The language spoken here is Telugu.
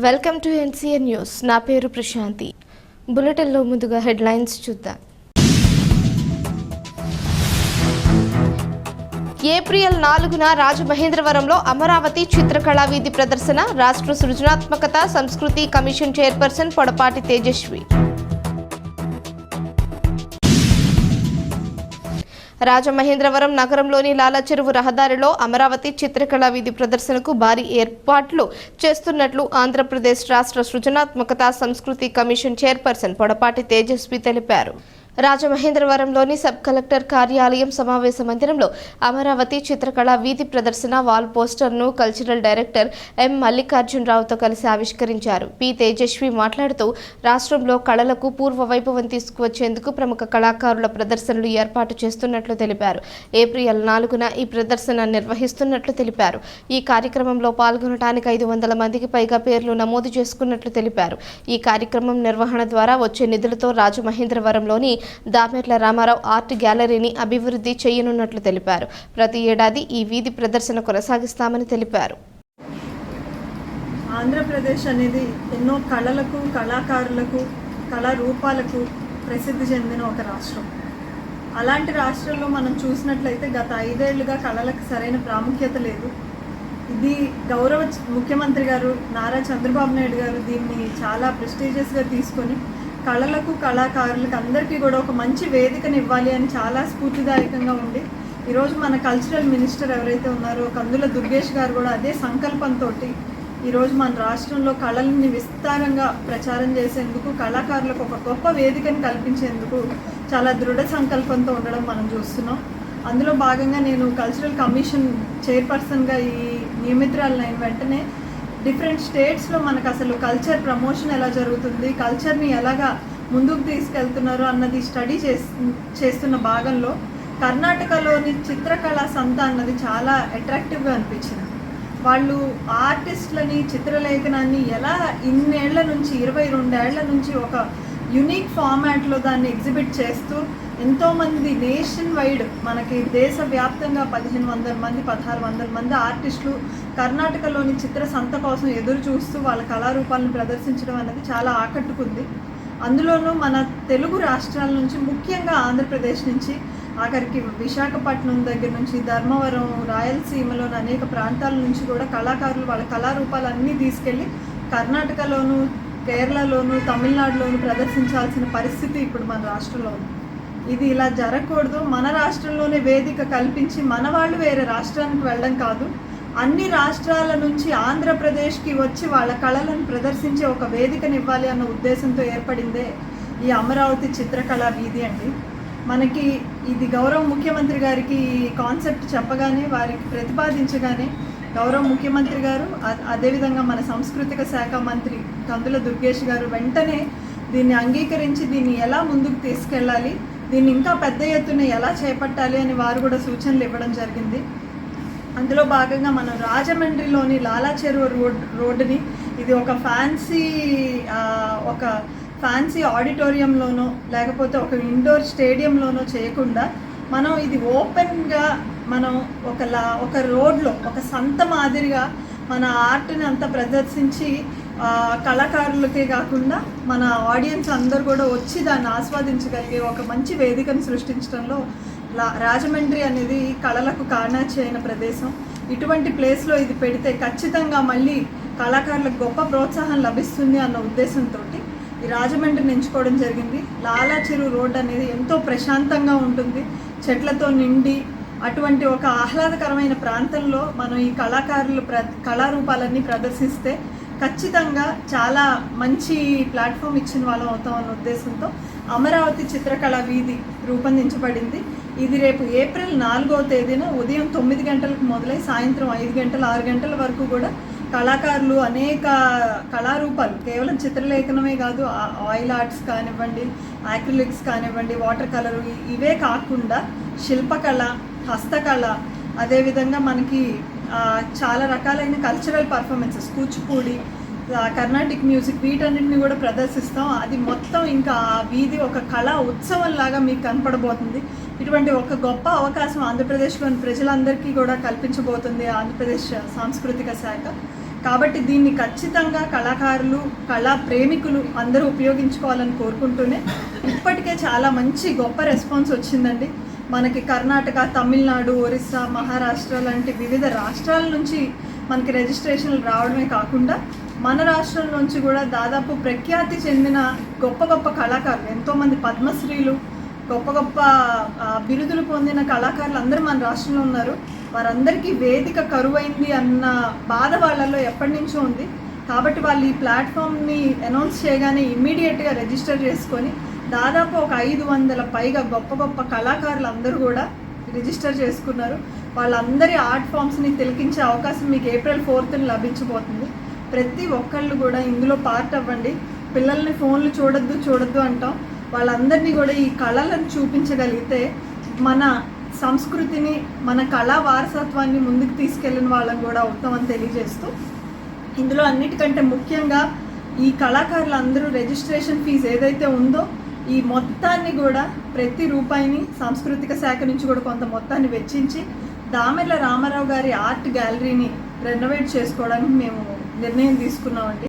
Welcome to NCN news. నా పేరు ప్రశాంతి. బులెటిన్లో ముందుగా హెడ్లైన్స్ చూద్దాం. ఏప్రిల్ నాలుగున రాజమహేంద్రవరంలో అమరావతి చిత్రకళా వీధి ప్రదర్శన రాష్ట్ర సృజనాత్మకత సంస్కృతి కమిషన్ చైర్పర్సన్ పొడపాటి తేజస్వి. రాజమహేంద్రవరం నగరంలోని లాలా చెరువు రహదారిలో అమరావతి చిత్రకళా వీధి ప్రదర్శనకు భారీ ఏర్పాట్లు చేస్తున్నట్లు ఆంధ్రప్రదేశ్ రాష్ట్ర సృజనాత్మకత సంస్కృతి కమిషన్ చైర్పర్సన్ పొడపాటి తేజస్వి తెలిపారు. రాజమహేంద్రవరంలోని సబ్ కలెక్టర్ కార్యాలయం సమావేశ మందిరంలో అమరావతి చిత్రకళ వీధి ప్రదర్శన వాల్ పోస్టర్ను కల్చరల్ డైరెక్టర్ ఎం మల్లికార్జునరావుతో కలిసి ఆవిష్కరించారు. పి తేజస్వి మాట్లాడుతూ రాష్ట్రంలో కళలకు పూర్వ వైభవం తీసుకువచ్చేందుకు ప్రముఖ కళాకారుల ప్రదర్శనలు ఏర్పాటు చేస్తున్నట్లు తెలిపారు. ఏప్రిల్ నాలుగున ఈ ప్రదర్శన నిర్వహిస్తున్నట్లు తెలిపారు. ఈ కార్యక్రమంలో పాల్గొనడానికి ఐదు వందల మందికి పైగా పేర్లు నమోదు చేసుకున్నట్లు తెలిపారు. ఈ కార్యక్రమం నిర్వహణ ద్వారా వచ్చే నిధులతో రాజమహేంద్రవరంలోని దామెట్ల రామారావు ఆర్ట్ గ్యాలరీని అభివృద్ధి చేయనున్నట్లు తెలిపారు. ప్రతి ఏడాది ఈ వీధి ప్రదర్శన కొనసాగిస్తామని తెలిపారు. ఆంధ్రప్రదేశ్ అనేది ఎన్నో కళలకు కళాకారులకు కళారూపాలకు ప్రసిద్ధి చెందిన ఒక రాష్ట్రం. అలాంటి రాష్ట్రంలో మనం చూసినట్లయితే గత ఐదేళ్ళుగా కళలకు సరైన ప్రాముఖ్యత లేదు. ఇది గౌరవ ముఖ్యమంత్రి గారు నారా చంద్రబాబు నాయుడు గారు దీన్ని చాలా ప్రెస్టీజియస్గా తీసుకొని కళలకు కళాకారులకు అందరికీ కూడా ఒక మంచి వేదికను ఇవ్వాలి అని చాలా స్ఫూర్తిదాయకంగా ఉండి ఈరోజు మన కల్చరల్ మినిస్టర్ ఎవరైతే ఉన్నారో కందుల దుర్గేష్ గారు కూడా అదే సంకల్పంతో ఈరోజు మన రాష్ట్రంలో కళల్ని విస్తారంగా ప్రచారం చేసేందుకు కళాకారులకు ఒక గొప్ప వేదికను కల్పించేందుకు చాలా దృఢ సంకల్పంతో ఉండడం మనం చూస్తున్నాం. అందులో భాగంగా నేను కల్చరల్ కమిషన్ చైర్పర్సన్గా ఈ నియమితురాలైన వెంటనే డిఫరెంట్ స్టేట్స్లో మనకు అసలు కల్చర్ ప్రమోషన్ ఎలా జరుగుతుంది కల్చర్ని ఎలాగా ముందుకు తీసుకెళ్తున్నారు అన్నది స్టడీ చేస్తున్న భాగంలో కర్ణాటకలోని చిత్రకళా సంత అన్నది చాలా అట్రాక్టివ్గా అనిపించింది. వాళ్ళు ఆర్టిస్టులని చిత్రలేఖనాన్ని ఎలా ఇన్నేళ్ళ నుంచి ఇరవై రెండేళ్ళ నుంచి ఒక యునిక్ ఫార్మాట్లో దాన్ని ఎగ్జిబిట్ చేస్తూ ఎంతోమంది నేషన్ వైడ్ మనకి దేశవ్యాప్తంగా పదిహేను వందల మంది పదహారు వందల మంది ఆర్టిస్టులు కర్ణాటకలోని చిత్ర సంత కోసం ఎదురు చూస్తూ వాళ్ళ కళారూపాలను ప్రదర్శించడం అనేది చాలా ఆకట్టుకుంది. అందులోనూ మన తెలుగు రాష్ట్రాల నుంచి ముఖ్యంగా ఆంధ్రప్రదేశ్ నుంచి ఆఖరికి విశాఖపట్నం దగ్గర నుంచి ధర్మవరం రాయలసీమలోని అనేక ప్రాంతాల నుంచి కూడా కళాకారులు వాళ్ళ కళారూపాలన్నీ తీసుకెళ్ళి కర్ణాటకలోను కేరళలోను తమిళనాడులోను ప్రదర్శించాల్సిన పరిస్థితి ఇప్పుడు మన రాష్ట్రంలో ఉంది. ఇది ఇలా జరగకూడదు. మన రాష్ట్రంలోనే వేదిక కల్పించి మన వాళ్ళు వేరే రాష్ట్రానికి వెళ్ళడం కాదు. అన్ని రాష్ట్రాల నుంచి ఆంధ్రప్రదేశ్కి వచ్చి వాళ్ళ కళలను ప్రదర్శించే ఒక వేదికను ఇవ్వాలి అన్న ఉద్దేశంతో ఏర్పడిందే ఈ అమరావతి చిత్రకళా వీధి అండి. మనకి ఇది గౌరవ ముఖ్యమంత్రి గారికి ఈ కాన్సెప్ట్ చెప్పగానే వారికి ప్రతిపాదించగానే గౌరవ ముఖ్యమంత్రి గారు అదేవిధంగా మన సాంస్కృతిక శాఖ మంత్రి కందుల దుర్గేష్ గారు వెంటనే దీన్ని అంగీకరించి దీన్ని ఎలా ముందుకు తీసుకెళ్ళాలి దీన్ని ఇంకా పెద్ద ఎత్తున ఎలా చేపట్టాలి అని వారు కూడా సూచనలు ఇవ్వడం జరిగింది. అందులో భాగంగా మనం రాజమండ్రిలోని లాలా చెరువు రోడ్ రోడ్డుని ఇది ఒక ఫ్యాన్సీ ఒక ఫ్యాన్సీ ఆడిటోరియంలోనో లేకపోతే ఒక ఇండోర్ స్టేడియంలోనో చేయకుండా మనం ఇది ఓపెన్గా మనం ఒక లా ఒక రోడ్లో ఒక సంత మాదిరిగా మన ఆర్ట్ని అంతా ప్రదర్శించి కళాకారులకే కాకుండా మన ఆడియన్స్ అందరు కూడా వచ్చి దాన్ని ఆస్వాదించగలిగే ఒక మంచి వేదికను సృష్టించడంలో లా- రాజమండ్రి అనేది కళలకు కానాచి అయిన ప్రదేశం. ఇటువంటి ప్లేస్లో ఇది పెడితే ఖచ్చితంగా మళ్ళీ కళాకారులకు గొప్ప ప్రోత్సాహం లభిస్తుంది అన్న ఉద్దేశంతో ఈ రాజమండ్రిని ఎంచుకోవడం జరిగింది. లాలా చెరువు రోడ్ అనేది ఎంతో ప్రశాంతంగా ఉంటుంది. చెట్లతో నిండి అటువంటి ఒక ఆహ్లాదకరమైన ప్రాంతంలో మనం ఈ కళాకారులు ప్ర కళారూపాలన్నీ ప్రదర్శిస్తే ఖచ్చితంగా చాలా మంచి ప్లాట్ఫామ్ ఇచ్చిన వాళ్ళం అవుతాం అన్న ఉద్దేశంతో అమరావతి చిత్రకళ వీధి రూపొందించబడింది. ఇది రేపు ఏప్రిల్ నాలుగవ తేదీన ఉదయం తొమ్మిది గంటలకు మొదలై సాయంత్రం ఐదు గంటల ఆరు గంటల వరకు కూడా కళాకారులు అనేక కళారూపాలు. కేవలం చిత్రలేఖనమే కాదు ఆయిల్ ఆర్ట్స్ కానివ్వండి యాక్రిలిక్స్ కానివ్వండి వాటర్ కలర్ ఇవే కాకుండా శిల్పకళ హస్తకళ అదేవిధంగా మనకి చాలా రకాలైన cultural performances Kuchipudi Carnatic music వీటన్నిటిని కూడా ప్రదర్శిస్తాం. అది మొత్తం ఇంకా ఆ వీధి ఒక కళా ఉత్సవం లాగా మీకు కనపడబోతుంది. ఇటువంటి ఒక గొప్ప అవకాశం ఆంధ్రప్రదేశ్లోని ప్రజలందరికీ కూడా కల్పించబోతుంది ఆంధ్రప్రదేశ్ సాంస్కృతిక శాఖ. కాబట్టి దీన్ని ఖచ్చితంగా కళాకారులు కళా ప్రేమికులు అందరూ ఉపయోగించుకోవాలని కోరుకుంటూనే ఇప్పటికే చాలా మంచి గొప్ప రెస్పాన్స్ వచ్చిందండి. మనకి కర్ణాటక తమిళనాడు ఒరిస్సా మహారాష్ట్ర లాంటి వివిధ రాష్ట్రాల నుంచి మనకి రిజిస్ట్రేషన్లు రావడమే కాకుండా మన రాష్ట్రం నుంచి కూడా దాదాపు ప్రఖ్యాతి చెందిన గొప్ప గొప్ప కళాకారులు ఎంతోమంది పద్మశ్రీలు గొప్ప గొప్ప బిరుదులు పొందిన కళాకారులు అందరూ మన రాష్ట్రంలో ఉన్నారు. వారందరికీ వేదిక కరువైంది అన్న బాధ వాళ్ళల్లో ఎప్పటి నుంచో ఉంది. కాబట్టి వాళ్ళు ఈ ప్లాట్ఫామ్ని అనౌన్స్ చేయగానే ఇమ్మీడియట్గా రిజిస్టర్ చేసుకొని దాదాపు ఒక ఐదు వందల పైగా గొప్ప గొప్ప కళాకారులు అందరూ కూడా రిజిస్టర్ చేసుకున్నారు. వాళ్ళందరి ఆర్ట్ ఫామ్స్ని తిలకించే అవకాశం మీకు ఏప్రిల్ ఫోర్త్ని లభించబోతుంది. ప్రతి ఒక్కళ్ళు కూడా ఇందులో పార్ట్ అవ్వండి. పిల్లల్ని ఫోన్లు చూడొద్దు చూడొద్దు అంటాం. వాళ్ళందరినీ కూడా ఈ కళలను చూపించగలిగితే మన సంస్కృతిని మన కళా వారసత్వాన్ని ముందుకు తీసుకెళ్ళిన వాళ్ళని కూడా అవుతామని తెలియజేస్తూ ఇందులో అన్నిటికంటే ముఖ్యంగా ఈ కళాకారులందరూ రిజిస్ట్రేషన్ ఫీజు ఏదైతే ఉందో ఈ మొత్తాన్ని కూడా ప్రతి రూపాయిని సాంస్కృతిక శాఖ నుంచి కూడా కొంత మొత్తాన్ని వెచ్చించి దామెర్ల రామారావు గారి ఆర్ట్ గ్యాలరీని రెనోవేట్ చేసుకోవడానికి మేము నిర్ణయం తీసుకున్నామండి.